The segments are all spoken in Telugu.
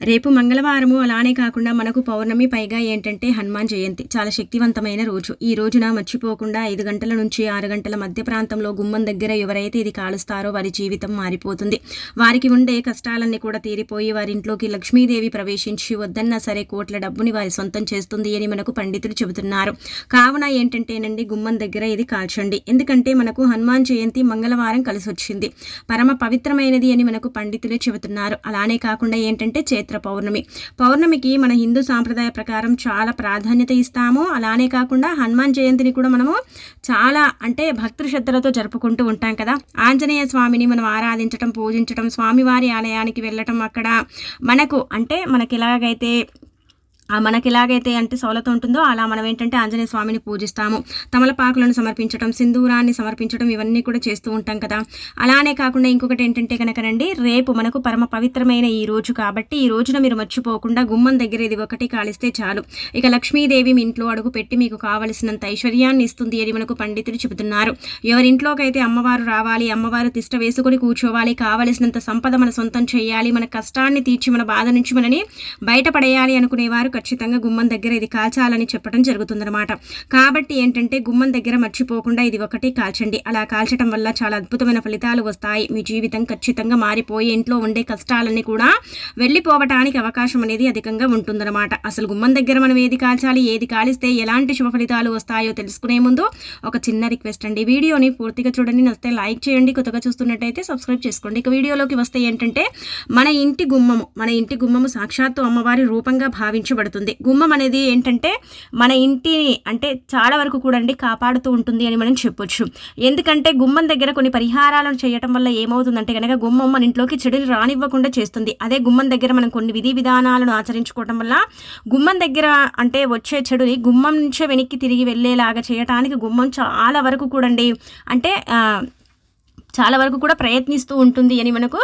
రేపు మంగళవారము అలానే కాకుండా మనకు పౌర్ణమి పైగా ఏంటంటే హనుమాన్ జయంతి. చాలా శక్తివంతమైన రోజు. ఈ రోజున మర్చిపోకుండా ఐదు గంటల నుంచి ఆరు గంటల మధ్య ప్రాంతంలో గుమ్మం దగ్గర ఎవరైతే ఇది కాలుస్తారో వారి జీవితం మారిపోతుంది. వారికి ఉండే కష్టాలన్నీ కూడా తీరిపోయి వారి ఇంట్లోకి లక్ష్మీదేవి ప్రవేశించి వద్దన్నా సరే కోట్ల డబ్బుని వారి సొంతం చేస్తుంది అని మనకు పండితులు చెబుతున్నారు. కావున ఏంటంటేనండి గుమ్మం దగ్గర ఇది కాల్చండి. ఎందుకంటే మనకు హనుమాన్ జయంతి మంగళవారం కలిసి వచ్చింది పరమ పవిత్రమైనది అని మనకు పండితులే చెబుతున్నారు. అలానే కాకుండా ఏంటంటే చేతి చైత్ర పౌర్ణమి. పౌర్ణమికి మన హిందూ సాంప్రదాయ ప్రకారం చాలా ప్రాధాన్యత ఇస్తాము. అలానే కాకుండా హనుమాన్ జయంతిని కూడా మనము చాలా అంటే భక్తి శ్రద్ధలతో జరుపుకుంటూ ఉంటాం కదా. ఆంజనేయ స్వామిని మనం ఆరాధించటం పూజించటం స్వామివారి ఆలయానికి వెళ్ళటం అక్కడ మనకు అంటే మనకి ఎలాగైతే మనకి ఎలాగైతే అంటే సౌలత ఉంటుందో అలా మనం ఏంటంటే ఆంజనేయ స్వామిని పూజిస్తాము. తమలపాకులను సమర్పించడం సింధూరాన్ని సమర్పించడం ఇవన్నీ కూడా చేస్తూ ఉంటాం కదా. అలానే కాకుండా ఇంకొకటి ఏంటంటే కనుకనండి రేపు మనకు పరమ పవిత్రమైన ఈ రోజు కాబట్టి ఈ రోజున మీరు మర్చిపోకుండా గుమ్మం దగ్గర ఇది ఒకటి కాలిస్తే చాలు. ఇక లక్ష్మీదేవి మీ ఇంట్లో అడుగు పెట్టి మీకు కావలసినంత ఐశ్వర్యాన్ని ఇస్తుంది అని మనకు పండితులు చెబుతున్నారు. ఎవరింట్లోకైతే అయితే అమ్మవారు రావాలి అమ్మవారు తిష్ట వేసుకొని కూర్చోవాలి కావలసినంత సంపద మన సొంతం చేయాలి మన కష్టాన్ని తీర్చి మన బాధ నుంచి మనని బయటపడేయాలి అనుకునేవారు ఖచ్చితంగా గుమ్మం దగ్గర ఇది కాల్చాలని చెప్పడం జరుగుతుందన్నమాట. కాబట్టి ఏంటంటే గుమ్మం దగ్గర మర్చిపోకుండా ఇది ఒకటి కాల్చండి. అలా కాల్చడం వల్ల చాలా అద్భుతమైన ఫలితాలు వస్తాయి. మీ జీవితం ఖచ్చితంగా మారిపోయి ఇంట్లో ఉండే కష్టాలన్నీ కూడా వెళ్ళిపోవటానికి అవకాశం అనేది అధికంగా ఉంటుందన్నమాట. అసలు గుమ్మం దగ్గర మనం ఏది కాల్చాలి ఏది కాలిస్తే ఎలాంటి శుభ ఫలితాలు వస్తాయో తెలుసుకునే ముందు ఒక చిన్న రిక్వెస్ట్ అండి. వీడియోని పూర్తిగా చూడండి. నస్తే లైక్ చేయండి. కొత్తగా చూస్తున్నట్టయితే సబ్స్క్రైబ్ చేసుకోండి. ఇక వీడియోలోకి వస్తే ఏంటంటే మన ఇంటి గుమ్మము మన ఇంటి గుమ్మము సాక్షాత్తు అమ్మవారి రూపంగా భావించబడుతుంది. ఉపయోగపడుతుంది గుమ్మం అనేది ఏంటంటే మన ఇంటిని అంటే చాలా వరకు కూడా అండి కాపాడుతూ ఉంటుంది అని మనం చెప్పొచ్చు. ఎందుకంటే గుమ్మం దగ్గర కొన్ని పరిహారాలను చేయటం వల్ల ఏమవుతుందంటే కనుక గుమ్మం మన ఇంట్లోకి చెడులు రానివ్వకుండా చేస్తుంది. అదే గుమ్మం దగ్గర మనం కొన్ని విధి విధానాలను ఆచరించుకోవటం వల్ల గుమ్మం దగ్గర అంటే వచ్చే చెడుని గుమ్మం నుంచే వెనక్కి తిరిగి వెళ్ళేలాగా చేయటానికి గుమ్మం చాలా వరకు కూడండి అంటే చాలా వరకు కూడా ప్రయత్నిస్తూ ఉంటుంది అని మనకు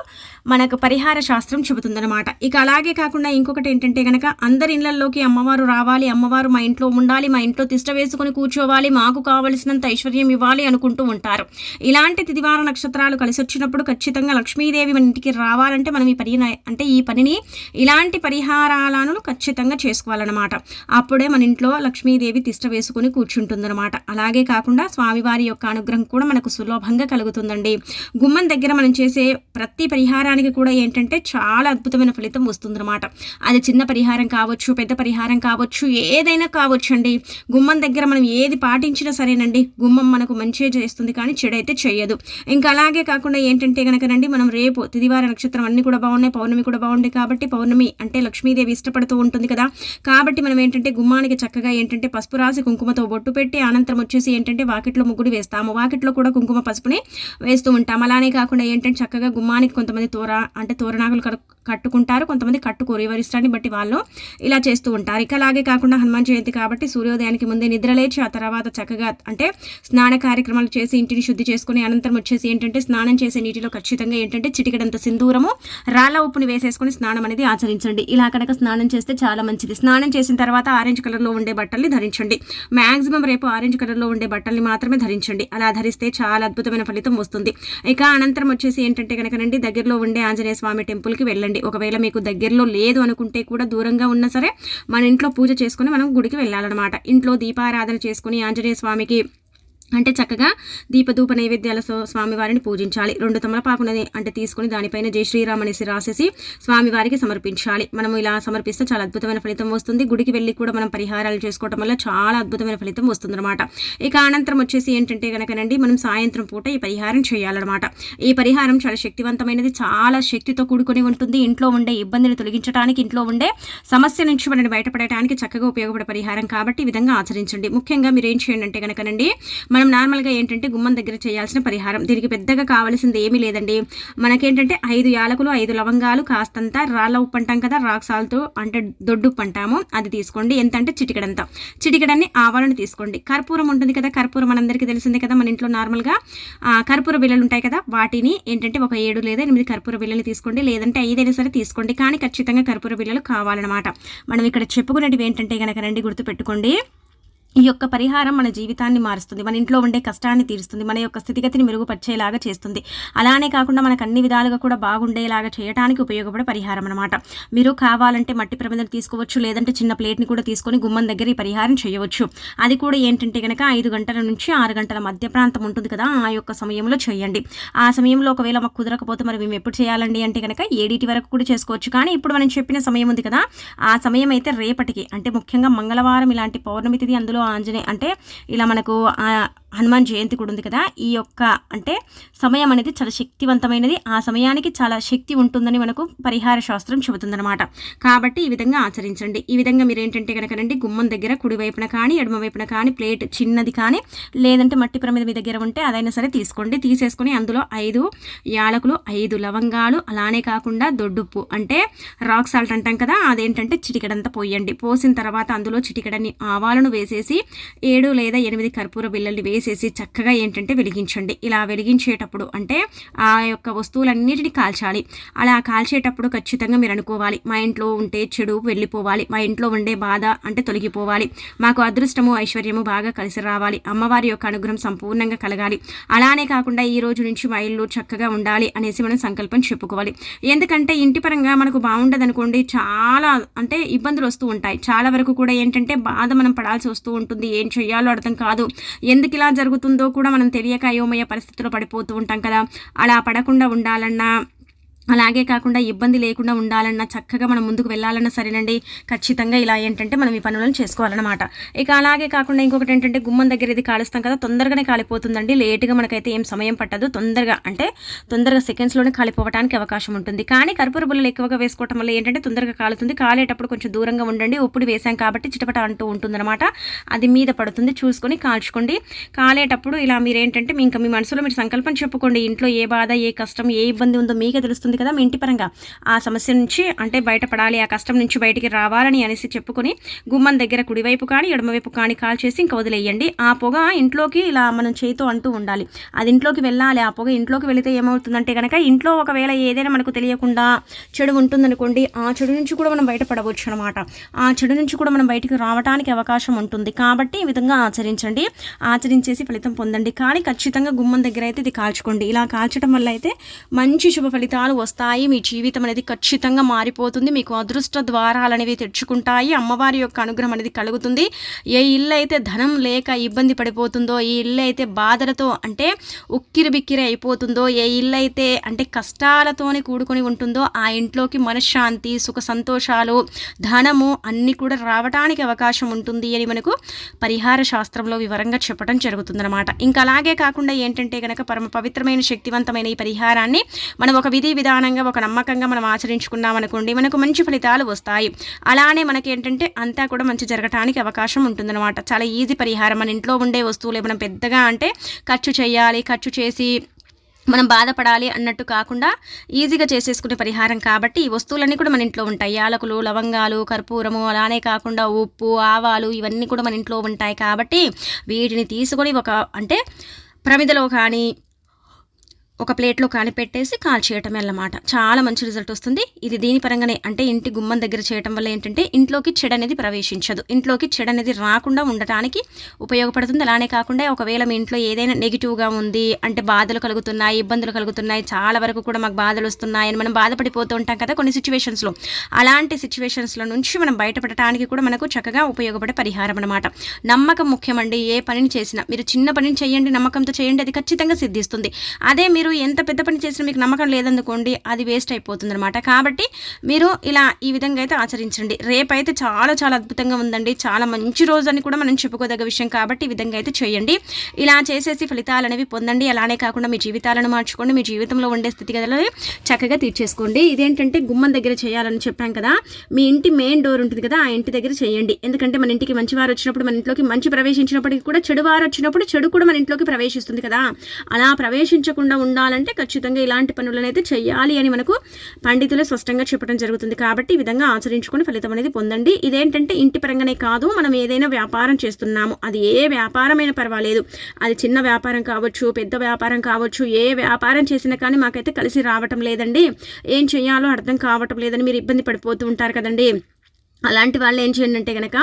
మనకు పరిహార శాస్త్రం చెబుతుందనమాట ఇక అలాగే కాకుండా ఇంకొకటి ఏంటంటే కనుక అందరి ఇళ్ళలోకి అమ్మవారు రావాలి అమ్మవారు మా ఇంట్లో ఉండాలి మా ఇంట్లో తిష్ట వేసుకొని కూర్చోవాలి మాకు కావలసినంత ఐశ్వర్యం ఇవ్వాలి అనుకుంటూ ఉంటారు. ఇలాంటి తిదివార నక్షత్రాలు కలిసి వచ్చినప్పుడు ఖచ్చితంగా లక్ష్మీదేవి మన ఇంటికి రావాలంటే మనం ఈ పని అంటే ఈ పనిని ఇలాంటి పరిహారాలను ఖచ్చితంగా చేసుకోవాలన్నమాట. అప్పుడే మన ఇంట్లో లక్ష్మీదేవి తిష్ట వేసుకొని కూర్చుంటుందన్నమాట. అలాగే కాకుండా స్వామివారి యొక్క అనుగ్రహం కూడా మనకు సులభంగా కలుగుతుందండి. గుమ్మం దగ్గర మనం చేసే ప్రతి పరిహారానికి కూడా ఏంటంటే చాలా అద్భుతమైన ఫలితం వస్తుందన్నమాట. అది చిన్న పరిహారం కావచ్చు పెద్ద పరిహారం కావచ్చు ఏదైనా కావచ్చు అండి గుమ్మం దగ్గర మనం ఏది పాటించినా సరేనండి గుమ్మం మనకు మంచిగా చేస్తుంది కానీ చెడైతే చేయదు ఇంకా అలాగే కాకుండా ఏంటంటే కనుకనండి మనం రేపు తిదివార నక్షత్రం అన్ని కూడా బాగున్నాయి పౌర్ణమి కూడా బాగుంది కాబట్టి పౌర్ణమి అంటే లక్ష్మీదేవి ఇష్టపడుతూ ఉంటుంది కదా. కాబట్టి మనం ఏంటంటే గుమ్మానికి చక్కగా ఏంటంటే పసుపు రాసి కుంకుమతో బొట్టు పెట్టి అనంతరం వచ్చేసి ఏంటంటే వాకిట్లో ముగ్గుడు వేస్తాము. వాకిట్లో కూడా కుంకుమ పసుపుని వేస్తూ ఉంటాం. అలానే కాకుండా ఏంటంటే చక్కగా గుమ్మానికి కొంతమంది తోర అంటే తోరణాకులు కట్టుకుంటారు. కొంతమంది కట్టుకోరు. ఎవరి ఇష్టాన్ని బట్టి వాళ్ళు ఇలా చేస్తూ ఉంటారు. ఇక అలాగే కాకుండా హనుమాన్ జయంతి కాబట్టి సూర్యోదయానికి ముందే నిద్రలేచి ఆ తర్వాత చక్కగా అంటే స్నాన కార్యక్రమాలు చేసి ఇంటిని శుద్ధి చేసుకుని అనంతరం వచ్చేసి ఏంటంటే స్నానం చేసే నీటిలో ఖచ్చితంగా ఏంటంటే చిటికడంత సింధూరము రాళ్ళ ఉప్పుని వేసేసుకుని స్నానం అనేది ఆచరించండి. ఇలా కనుక స్నానం చేస్తే చాలా మంచిది. స్నానం చేసిన తర్వాత ఆరెంజ్ కలర్లో ఉండే బట్టల్ని ధరించండి. మ్యాక్సిమం రేపు ఆరెంజ్ కలర్లో ఉండే బట్టల్ని మాత్రమే ధరించండి. అలా ధరిస్తే చాలా అద్భుతమైన ఫలితం వస్తుంది. ఇక అనంతరం వచ్చేసి ఏంటంటే కనుకనండి దగ్గరలో ఉండే ఆంజనేయ స్వామి టెంపుల్కి వెళ్ళండి. ఒకవేళ మీకు దగ్గరలో లేదు అనుకుంటే కూడా దూరంగా ఉన్నా సరే మన ఇంట్లో పూజ చేసుకుని మనం గుడికి వెళ్ళాలన్నమాట. ఇంట్లో దీపారాధన చేసుకుని ఆంజనేయ స్వామికి అంటే చక్కగా దీపధూప నైవేద్యాలతో స్వామివారిని పూజించాలి. రెండు తమలపాకుని అంటే తీసుకుని దానిపైన జై శ్రీరామ్ అనేసి రాసేసి స్వామివారికి సమర్పించాలి. మనం ఇలా సమర్పిస్తే చాలా అద్భుతమైన ఫలితం వస్తుంది. గుడికి వెళ్ళి కూడా మనం పరిహారాలు చేసుకోవటం వల్ల చాలా అద్భుతమైన ఫలితం వస్తుంది అనమాట ఇక అనంతరం వచ్చేసి ఏంటంటే కనుకనండి మనం సాయంత్రం పూట ఈ పరిహారం చేయాలన్నమాట. ఈ పరిహారం చాలా శక్తివంతమైనది. చాలా శక్తితో కూడుకొని ఉంటుంది. ఇంట్లో ఉండే ఇబ్బందిని తొలగించడానికి ఇంట్లో ఉండే సమస్య నుంచి మనని బయటపడటానికి చక్కగా ఉపయోగపడే పరిహారం కాబట్టి ఈ విధంగా ఆచరించండి. ముఖ్యంగా మీరు ఏం చేయండి అంటే కనుకనండి మన మనం నార్మల్గా ఏంటంటే గుమ్మం దగ్గర చేయాల్సిన పరిహారం. దీనికి పెద్దగా కావాల్సింది ఏమీ లేదండి. మనకేంటంటే ఐదు యాలకులు ఐదు లవంగాలు కాస్తంత రాళ్ళ ఉప్పు అంటాం కదా రాక్ సాల్ట్ అంటే దొడ్డు ఉప్పు అంటాము. అది తీసుకోండి. ఎంత అంటే చిటికడంత. చిటికడన్ని ఆవాలను తీసుకోండి. కర్పూరం ఉంటుంది కదా కర్పూరం మనందరికీ తెలిసిందే కదా మన ఇంట్లో నార్మల్గా కర్పూర బిల్లలు ఉంటాయి కదా వాటిని ఏంటంటే ఒక ఏడు లేదా ఎనిమిది కర్పూర బిల్లలు తీసుకోండి. లేదంటే ఐదైనా సరే తీసుకోండి. కానీ ఖచ్చితంగా కర్పూర బిల్లలు కావాలన్నమాట. మనం ఇక్కడ చెప్పుకునేటివి ఏంటంటే కనుక రండి గుర్తుపెట్టుకోండి. ఈ యొక్క పరిహారం మన జీవితాన్ని మారుస్తుంది మన ఇంట్లో ఉండే కష్టాన్ని తీరుస్తుంది మన యొక్క స్థితిగతిని మెరుగుపరిచేలాగా చేస్తుంది. అలానే కాకుండా మనకు అన్ని విధాలుగా కూడా బాగుండేలాగా చేయడానికి ఉపయోగపడే పరిహారం అనమాట మీరు కావాలంటే మట్టి ప్రమిదను తీసుకోవచ్చు లేదంటే చిన్న ప్లేట్ని కూడా తీసుకొని గుమ్మం దగ్గర ఈ పరిహారం చేయవచ్చు. అది కూడా ఏంటంటే కనుక ఐదు గంటల నుంచి ఆరు గంటల మధ్య ప్రాంతం ఉంటుంది కదా ఆ యొక్క సమయంలో చేయండి. ఆ సమయంలో ఒకవేళ మాకు కుదరకపోతే మరి మేము ఎప్పుడు చేయాలండి అంటే కనుక ఏడిటి వరకు కూడా చేసుకోవచ్చు. కానీ ఇప్పుడు మనం చెప్పిన సమయం ఉంది కదా ఆ సమయం అయితే రేపటికి. అంటే ముఖ్యంగా మంగళవారం ఇలాంటి పౌర్ణమి తిది అందులో ఆంజనేయ అంటే ఇలా మనకు హనుమాన్ జయంతి కూడా ఉంది కదా. ఈ యొక్క అంటే సమయం అనేది చాలా శక్తివంతమైనది. ఆ సమయానికి చాలా శక్తి ఉంటుందని మనకు పరిహార శాస్త్రం చెబుతుందన్నమాట. కాబట్టి ఈ విధంగా ఆచరించండి. ఈ విధంగా మీరు ఏంటంటే కనుకనండి గుమ్మం దగ్గర కుడివైపున కానీ ఎడమవైపున కానీ ప్లేట్ చిన్నది కానీ లేదంటే మట్టి ప్రమిద మీ దగ్గర ఉంటే అదైనా సరే తీసుకోండి. తీసేసుకొని అందులో ఐదు యాలకులు ఐదు లవంగాలు అలానే కాకుండా దొడ్డుప్పు అంటే రాక్ సాల్ట్ అంటాం కదా అదేంటంటే చిటికడంతా పోయండి. పోసిన తర్వాత అందులో చిటికడని ఆవాలను వేసేసి ఏడు లేదా ఎనిమిది కర్పూర బిల్లల్ని వేసి వేసేసి చక్కగా ఏంటంటే వెలిగించండి. ఇలా వెలిగించేటప్పుడు అంటే ఆ యొక్క వస్తువులన్నిటిని కాల్చాలి. అలా కాల్చేటప్పుడు ఖచ్చితంగా మీరు అనుకోవాలి. మా ఇంట్లో ఉంటే చెడు వెళ్ళిపోవాలి. మా ఇంట్లో ఉండే బాధ అంటే తొలగిపోవాలి. మాకు అదృష్టము ఐశ్వర్యము బాగా కలిసి రావాలి. అమ్మవారి యొక్క అనుగ్రహం సంపూర్ణంగా కలగాలి. అలానే కాకుండా ఈ రోజు నుంచి మా ఇల్లు చక్కగా ఉండాలి అనేసి మనం సంకల్పం చెప్పుకోవాలి. ఎందుకంటే ఇంటి పరంగా మనకు బాగుండదు అనుకోండి చాలా అంటే ఇబ్బందులు వస్తూ ఉంటాయి. చాలా వరకు కూడా ఏంటంటే బాధ మనం పడాల్సి వస్తూ ఉంటుంది. ఏం చేయాలో అర్థం కాదు. ఎందుకు ఇలా జరుగుతుందో కూడా మనం తెలియక అయోమయ పరిస్థితిలో పడిపోతూ ఉంటాం కదా. అలా పడకుండా ఉండాలన్నా అలాగే కాకుండా ఇబ్బంది లేకుండా ఉండాలన్నా చక్కగా మనం ముందుకు వెళ్ళాలన్నా సరేనండి. ఖచ్చితంగా ఇలా ఏంటంటే మనం ఈ పనులను చేసుకోవాలన్నమాట. ఇక అలాగే కాకుండా ఇంకొకటి ఏంటంటే గుమ్మం దగ్గర ఇది కాలుస్తాం కదా తొందరగానే కాలిపోతుందండి. లేటుగా మనకైతే ఏం సమయం పట్టదు. తొందరగా అంటే తొందరగా సెకండ్స్లోనే కాలిపోవడానికి అవకాశం ఉంటుంది. కానీ కర్పూర బుల్లలు ఎక్కువగా వేసుకోవటం వల్ల ఏంటంటే తొందరగా కాలుతుంది. కాలేటప్పుడు కొంచెం దూరంగా ఉండండి. ఉప్పుడు వేసాం కాబట్టి చిటపట అంటూ ఉంటుందన్నమాట. అది మీద పడుతుంది. చూసుకొని కాల్చుకోండి. కాలేటప్పుడు ఇలా మీరు ఏంటంటే ఇంకా మీ మనసులో మీరు సంకల్పం చెప్పుకోండి. ఇంట్లో ఏ బాధ ఏ కష్టం ఏ ఇబ్బంది ఉందో మీకే తెలుస్తుంది. వస్తుంది కదా మీ ఇంటి పరంగా. ఆ సమస్య నుంచి అంటే బయటపడాలి ఆ కష్టం నుంచి బయటికి రావాలని అనేసి చెప్పుకొని గుమ్మం దగ్గర కుడివైపు కానీ ఎడమవైపు కానీ కాల్ చేసి ఇంకా వదిలేయండి. ఆ పొగ ఇంట్లోకి ఇలా మనం చేతితో అంటూ ఉండాలి. అది ఇంట్లోకి వెళ్ళాలి ఆ పొగ ఇంట్లోకి వెళితే ఏమవుతుందంటే కనుక ఇంట్లో ఒకవేళ ఏదైనా మనకు తెలియకుండా చెడు ఉంటుందనుకోండి ఆ చెడు నుంచి కూడా మనం బయటపడవచ్చు అనమాట ఆ చెడు నుంచి కూడా మనం బయటికి రావడానికి అవకాశం ఉంటుంది. కాబట్టి ఈ విధంగా ఆచరించండి. ఆచరించేసి ఫలితం పొందండి. కానీ ఖచ్చితంగా గుమ్మం దగ్గర అయితే ఇది కాల్చుకోండి. ఇలా కాల్చడం వల్ల అయితే మంచి శుభ ఫలితాలు వస్తాయి. మీ జీవితం అనేది ఖచ్చితంగా మారిపోతుంది. మీకు అదృష్ట ద్వారాలు అనేవి తెచ్చుకుంటాయి. అమ్మవారి యొక్క అనుగ్రహం అనేది కలుగుతుంది. ఏ ఇల్లు అయితే ధనం లేక ఇబ్బంది పడిపోతుందో ఏ ఇల్లు అయితే బాధలతో అంటే ఉక్కిరి బిక్కిరి అయిపోతుందో ఏ ఇల్లు అయితే అంటే కష్టాలతోనే కూడుకొని ఉంటుందో ఆ ఇంట్లోకి మనశ్శాంతి సుఖ సంతోషాలు ధనము అన్నీ కూడా రావడానికి అవకాశం ఉంటుంది అని మనకు పరిహార శాస్త్రంలో వివరంగా చెప్పడం జరుగుతుందన్నమాట. ఇంకా అలాగే కాకుండా ఏంటంటే కనుక పరమ పవిత్రమైన శక్తివంతమైన ఈ పరిహారాన్ని మనం ఒక విధి విధానం విధానంగా ఒక నమ్మకంగా మనం ఆచరించుకున్నాం అనుకోండి మనకు మంచి ఫలితాలు వస్తాయి. అలానే మనకి ఏంటంటే అంతా కూడా మంచి జరగటానికి అవకాశం ఉంటుందన్నమాట. చాలా ఈజీ పరిహారం. మన ఇంట్లో ఉండే వస్తువులు ఏమైనా పెద్దగా అంటే ఖర్చు చేయాలి ఖర్చు చేసి మనం బాధపడాలి అన్నట్టు కాకుండా ఈజీగా చేసేసుకునే పరిహారం కాబట్టి ఈ వస్తువులన్నీ కూడా మన ఇంట్లో ఉంటాయి. యాలకులు లవంగాలు కర్పూరము అలానే కాకుండా ఉప్పు ఆవాలు ఇవన్నీ కూడా మన ఇంట్లో ఉంటాయి కాబట్టి వీటిని తీసుకొని ఒక అంటే ప్రమిదలో కానీ ఒక ప్లేట్లో కాలిపెట్టేసి కాల్ చేయటం అన్నమాట. చాలా మంచి రిజల్ట్ వస్తుంది. ఇది దీని పరంగానే అంటే ఇంటి గుమ్మం దగ్గర చేయటం వల్ల ఏంటంటే ఇంట్లోకి చెడు అనేది ప్రవేశించదు. ఇంట్లోకి చెడు అనేది రాకుండా ఉండటానికి ఉపయోగపడుతుంది. అలానే కాకుండా ఒకవేళ మీ ఇంట్లో ఏదైనా నెగిటివ్గా ఉంది అంటే బాధలు కలుగుతున్నాయి ఇబ్బందులు కలుగుతున్నాయి చాలా వరకు కూడా మాకు బాధలు వస్తున్నాయి అని మనం బాధపడిపోతూ ఉంటాం కదా కొన్ని సిచ్యువేషన్స్లో అలాంటి సిచ్యువేషన్స్లో నుంచి మనం బయటపడటానికి కూడా మనకు చక్కగా ఉపయోగపడే పరిహారం అనమాట నమ్మకం ముఖ్యమండి. ఏ పనిని చేసినా మీరు చిన్న పనిని చేయండి నమ్మకంతో చేయండి అది ఖచ్చితంగా సిద్ధిస్తుంది. అదే మీరు ఎంత పెద్ద పని చేసినా మీకు నమ్మకం లేదనుకోండి అది వేస్ట్ అయిపోతుంది అనమాట కాబట్టి మీరు ఇలా ఈ విధంగా అయితే ఆచరించండి. రేపైతే చాలా చాలా అద్భుతంగా ఉందండి. చాలా మంచి రోజు అని కూడా మనం చెప్పుకోదగ్గ విషయం కాబట్టి ఈ విధంగా అయితే చేయండి. ఇలా చేసేసి ఫలితాలు అనేవి పొందండి. అలానే కాకుండా మీ జీవితాలను మార్చుకోండి. మీ జీవితంలో ఉండే స్థితిగతులని చక్కగా తీర్చేసుకోండి. ఇదేంటంటే గుమ్మం దగ్గర చేయాలని చెప్పాం కదా మీ ఇంటి మెయిన్ డోర్ ఉంటుంది కదా ఆ ఇంటి దగ్గర చేయండి. ఎందుకంటే మన ఇంటికి మంచి వారు వచ్చినప్పుడు మన ఇంట్లోకి మంచి ప్రవేశించినప్పటికీ కూడా చెడు వారు వచ్చినప్పుడు చెడు కూడా మన ఇంట్లోకి ప్రవేశిస్తుంది కదా. అలా ప్రవేశించకుండా ఉండాలంటే ఖచ్చితంగా ఇలాంటి పనులను అయితే చేయాలి అని మనకు పండితులు స్పష్టంగా చెప్పడం జరుగుతుంది. కాబట్టి ఈ విధంగా ఆచరించుకుని ఫలితం అనేది పొందండి. ఇదేంటంటే ఇంటి పరంగానే కాదు మనం ఏదైనా వ్యాపారం చేస్తున్నాము. అది ఏ వ్యాపారమైనా పర్వాలేదు. అది చిన్న వ్యాపారం కావచ్చు పెద్ద వ్యాపారం కావచ్చు ఏ వ్యాపారం చేసినా కానీ మాకైతే కలిసి రావటం లేదండి. ఏం చేయాలో అర్థం కావటం లేదని మీరు ఇబ్బంది పడిపోతూ ఉంటారు కదండి. అలాంటి వాళ్ళు ఏం చేయండి అంటే కనుక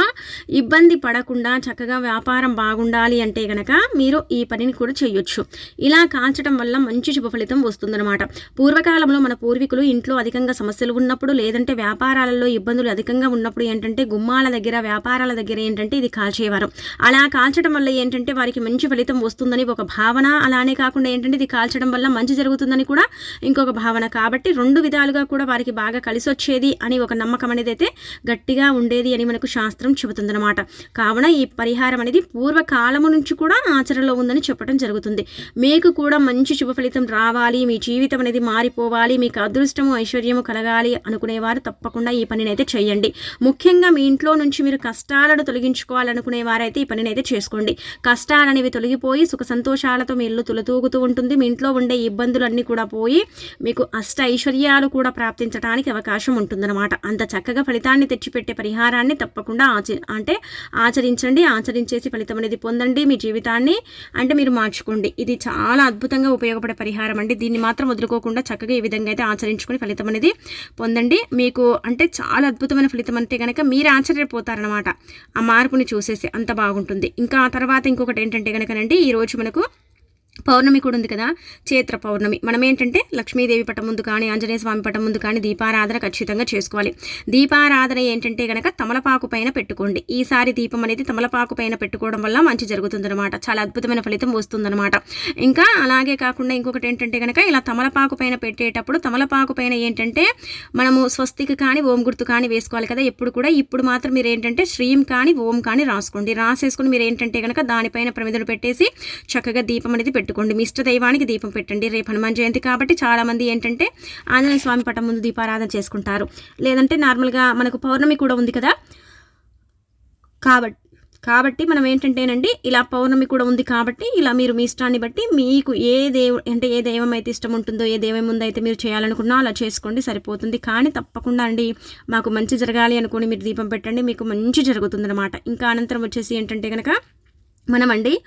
ఇబ్బంది పడకుండా చక్కగా వ్యాపారం బాగుండాలి అంటే కనుక మీరు ఈ పనిని కూడా చేయొచ్చు. ఇలా కాల్చడం వల్ల మంచి శుభ ఫలితం వస్తుందన్నమాట. పూర్వకాలంలో మన పూర్వీకులు ఇంట్లో అధికంగా సమస్యలు ఉన్నప్పుడు లేదంటే వ్యాపారాలలో ఇబ్బందులు అధికంగా ఉన్నప్పుడు ఏంటంటే గుమ్మాల దగ్గర వ్యాపారాల దగ్గర ఏంటంటే ఇది కాల్చేవారు. అలా కాల్చడం వల్ల ఏంటంటే వారికి మంచి ఫలితం వస్తుందని ఒక భావన అలానే కాకుండా ఏంటంటే ఇది కాల్చడం వల్ల మంచి జరుగుతుందని కూడా ఇంకొక భావన. కాబట్టి రెండు విధాలుగా కూడా వారికి బాగా కలిసి వచ్చేది అని ఒక నమ్మకం అనేది అయితే గట్టి గట్టిగా ఉండేది అని మనకు శాస్త్రం చెబుతుందన్నమాట. కావున ఈ పరిహారం అనేది పూర్వకాలము నుంచి కూడా ఆచరణలో ఉందని చెప్పడం జరుగుతుంది. మీకు కూడా మంచి శుభ ఫలితం రావాలి మీ జీవితం అనేది మారిపోవాలి మీకు అదృష్టము ఐశ్వర్యము కలగాలి అనుకునేవారు తప్పకుండా ఈ పనిని అయితే చేయండి. ముఖ్యంగా మీ ఇంట్లో నుంచి మీరు కష్టాలను తొలగించుకోవాలనుకునే వారైతే ఈ పనిని అయితే చేసుకోండి. కష్టాలు అనేవి తొలగిపోయి సుఖ సంతోషాలతో మీ ఇల్లు తులతూగుతూ ఉంటుంది. మీ ఇంట్లో ఉండే ఇబ్బందులన్నీ కూడా పోయి మీకు అష్ట ఐశ్వర్యాలు కూడా ప్రాప్తించడానికి అవకాశం ఉంటుందన్నమాట. అంత చక్కగా ఫలితాన్ని తెచ్చిపెట్టి పెట్టే పరిహారాన్ని తప్పకుండా ఆచ అంటే ఆచరించండి ఆచరించేసి ఫలితం అనేది పొందండి మీ జీవితాన్ని. అంటే మీరు మార్చుకోండి. ఇది చాలా అద్భుతంగా ఉపయోగపడే పరిహారం అండి. దీన్ని మాత్రం వదులుకోకుండా చక్కగా ఈ విధంగా అయితే ఆచరించుకుని ఫలితం అనేది పొందండి. మీకు అంటే చాలా అద్భుతమైన ఫలితం అంటే కనుక మీరు ఆశ్చర్యపోతారనమాట ఆ మార్పుని చూసేసి అంత బాగుంటుంది. ఇంకా ఆ తర్వాత ఇంకొకటి ఏంటంటే కనుకనండి ఈరోజు మనకు పౌర్ణమి కూడా ఉంది కదా చైత్ర పౌర్ణమి. మనం ఏంటంటే లక్ష్మీదేవి పటం ముందు కానీ ఆంజనేయ స్వామి పటం ముందు కానీ దీపారాధన ఖచ్చితంగా చేసుకోవాలి. దీపారాధన ఏంటంటే కనుక తమలపాకు పైన పెట్టుకోండి. ఈసారి దీపం అనేది తమలపాకు పైన పెట్టుకోవడం వల్ల మంచి జరుగుతుందన్నమాట. చాలా అద్భుతమైన ఫలితం వస్తుందన్నమాట. ఇంకా అలాగే కాకుండా ఇంకొకటి ఏంటంటే కనుక ఇలా తమలపాకు పైన పెట్టేటప్పుడు తమలపాకు పైన ఏంటంటే మనము స్వస్తికి కానీ ఓం గుర్తు కానీ వేసుకోవాలి కదా. ఎప్పుడు కూడా ఇప్పుడు మాత్రం మీరు ఏంటంటే శ్రీం కానీ ఓం కానీ రాసుకోండి. రాసేసుకుని మీరు ఏంటంటే కనుక దానిపైన ప్రమిదలు పెట్టేసి చక్కగా దీపం అనేది పెట్టు పెట్టుకోండి. మీ ఇష్ట దైవానికి దీపం పెట్టండి. రేపు హనుమాన్ జయంతి కాబట్టి చాలామంది ఏంటంటే ఆంజనేయ స్వామి పట్టం ముందు దీపారాధన చేసుకుంటారు. లేదంటే నార్మల్గా మనకు పౌర్ణమి కూడా ఉంది కదా. కాబట్టి కాబట్టి మనం ఏంటంటేనండి ఇలా పౌర్ణమి కూడా ఉంది కాబట్టి ఇలా మీరు మీ ఇష్టాన్ని బట్టి మీకు ఏ దేవు అంటే ఏ దైవం అయితే ఇష్టం ఉంటుందో ఏ దైవం ముందు అయితే మీరు చేయాలనుకున్నా అలా చేసుకోండి సరిపోతుంది. కానీ తప్పకుండా అండి మాకు మంచి జరగాలి అనుకుని మీరు దీపం పెట్టండి మీకు మంచి జరుగుతుందన్నమాట. ఇంకా అనంతరం వచ్చేసి ఏంటంటే కనుక మనమండి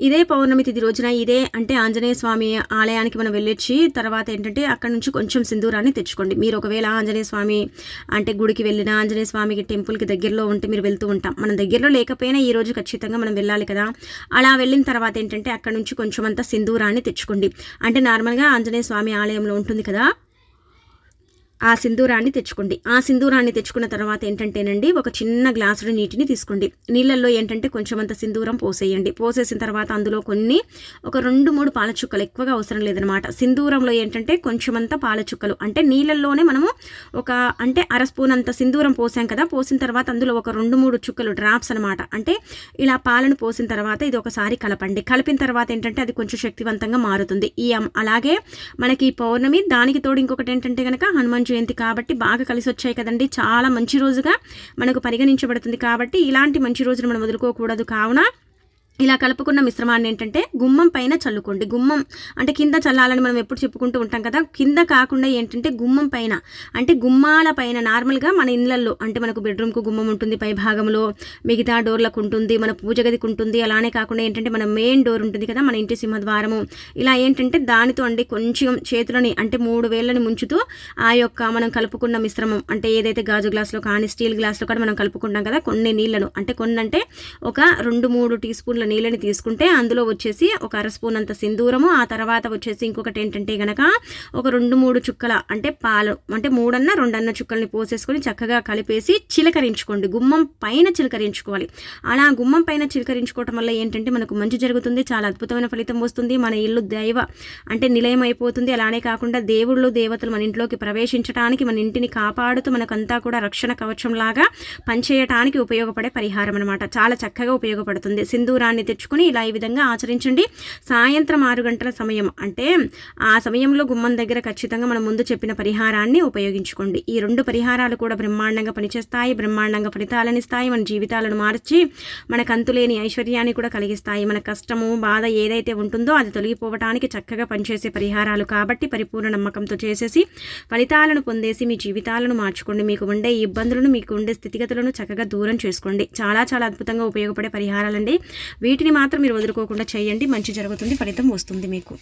ఇదే పౌర్ణమి తిథి రోజున ఇదే అంటే ఆంజనేయ స్వామి ఆలయానికి మనం వెళ్ళొచ్చి తర్వాత ఏంటంటే అక్కడ నుంచి కొంచెం సింధూరాన్ని తెచ్చుకోండి. మీరు ఒకవేళ ఆంజనేయ స్వామి అంటే గుడికి వెళ్ళిన ఆంజనేయ స్వామికి టెంపుల్కి దగ్గరలో ఉంటే మీరు వెళ్తూ ఉంటాం. మనం దగ్గరలో లేకపోయినా ఈ రోజు ఖచ్చితంగా మనం వెళ్ళాలి కదా. అలా వెళ్ళిన తర్వాత ఏంటంటే అక్కడ నుంచి కొంచెం అంతా సింధూరాన్ని తెచ్చుకోండి. అంటే నార్మల్గా ఆంజనేయ స్వామి ఆలయంలో ఉంటుంది కదా ఆ సింధూరాన్ని తెచ్చుకోండి. ఆ సింధూరాన్ని తెచ్చుకున్న తర్వాత ఏంటంటేనండి ఒక చిన్న గ్లాసుడు నీటిని తీసుకోండి. నీళ్ళల్లో ఏంటంటే కొంచెం అంత సింధూరం పోసేయండి. పోసేసిన తర్వాత అందులో కొన్ని ఒక రెండు మూడు పాల చుక్కలు ఎక్కువగా అవసరం లేదనమాట. సింధూరంలో ఏంటంటే కొంచెం అంత పాల చుక్కలు అంటే నీళ్ళల్లోనే మనము ఒక అంటే అర స్పూన్ అంత సింధూరం పోసాం కదా పోసిన తర్వాత అందులో ఒక రెండు మూడు చుక్కలు డ్రాప్స్ అనమాట. అంటే ఇలా పాలను పోసిన తర్వాత ఇది ఒకసారి కలపండి. కలిపిన తర్వాత ఏంటంటే అది కొంచెం శక్తివంతంగా మారుతుంది. ఈ అలాగే మనకి పౌర్ణమి దానికి తోడు ఇంకొకటి ఏంటంటే కనుక హనుమాన్ జయంతి కాబట్టి బాగా కలిసి వచ్చాయి కదండి. చాలా మంచి రోజుగా మనకు పరిగణించబడుతుంది కాబట్టి ఇలాంటి మంచి రోజును మనం వదులుకోకూడదు కావున. ఇలా కలుపుకున్న మిశ్రమాన్ని ఏంటంటే గుమ్మం పైన చల్లుకోండి. గుమ్మం అంటే కింద చల్లాలని మనం ఎప్పుడు చెప్పుకుంటూ ఉంటాం కదా కింద కాకుండా ఏంటంటే గుమ్మం పైన. అంటే గుమ్మాల పైన నార్మల్గా మన ఇళ్ళల్లో అంటే మనకు బెడ్రూమ్కు గుమ్మం ఉంటుంది పై భాగంలో మిగతా డోర్లకు ఉంటుంది మన పూజ గదికి ఉంటుంది. అలానే కాకుండా ఏంటంటే మన మెయిన్ డోర్ ఉంటుంది కదా మన ఇంటి సింహద్వారము. ఇలా ఏంటంటే దానితో అండి కొంచెం చేతులని అంటే మూడు వేళ్ళని ముంచుతూ ఆ యొక్క మనం కలుపుకున్న మిశ్రమం అంటే ఏదైతే గాజు గ్లాసులో కానీ స్టీల్ గ్లాసులో కానీ మనం కలుపుకుంటాం కదా కొన్ని నీళ్ళను. అంటే కొన్ని అంటే ఒక రెండు మూడు టీ స్పూన్ల నీళ్ళని తీసుకుంటే అందులో వచ్చేసి ఒక అర స్పూన్ అంత సింధూరము ఆ తర్వాత వచ్చేసి ఇంకొకటి ఏంటంటే గనక ఒక రెండు మూడు చుక్కల అంటే పాలు అంటే మూడన్న రెండన్న చుక్కల్ని పోసేసుకొని చక్కగా కలిపేసి చిలకరించుకోండి. గుమ్మం పైన చిలకరించుకోవాలి. అలా గుమ్మం పైన చిలకరించుకోవటం వల్ల ఏంటంటే మనకు మంచి జరుగుతుంది చాలా అద్భుతమైన ఫలితం వస్తుంది. మన ఇల్లు దైవ అంటే నిలయం అయిపోతుంది. అలానే కాకుండా దేవుళ్ళు దేవతలు మన ఇంట్లోకి ప్రవేశించడానికి మన ఇంటిని కాపాడుతూ మనకంతా కూడా రక్షణ కవచంలాగా పనిచేయటానికి ఉపయోగపడే పరిహారం అనమాట చాలా చక్కగా ఉపయోగపడుతుంది. సింధూరాన్ని దాన్ని తెచ్చుకొని ఇలా ఈ విధంగా ఆచరించండి. సాయంత్రం ఆరు గంటల సమయం అంటే ఆ సమయంలో గుమ్మం దగ్గర ఖచ్చితంగా మనం ముందు చెప్పిన పరిహారాన్ని ఉపయోగించుకోండి. ఈ రెండు పరిహారాలు కూడా బ్రహ్మాండంగా పనిచేస్తాయి. బ్రహ్మాండంగా ఫలితాలను ఇస్తాయి. మన జీవితాలను మార్చి మన కంతులేని ఐశ్వర్యాన్ని కూడా కలిగిస్తాయి. మన కష్టము బాధ ఏదైతే ఉంటుందో అది తొలగిపోవటానికి చక్కగా పనిచేసే పరిహారాలు కాబట్టి పరిపూర్ణ నమ్మకంతో చేసేసి ఫలితాలను పొందేసి మీ జీవితాలను మార్చుకోండి. మీకు ఉండే ఇబ్బందులను మీకు ఉండే స్థితిగతులను చక్కగా దూరం చేసుకోండి. చాలా చాలా అద్భుతంగా ఉపయోగపడే పరిహారాలండి. వీటిని మాత్రం మీరు వదులుకోకుండా చేయండి. మంచి జరుగుతుంది ఫలితం వస్తుంది మీకు.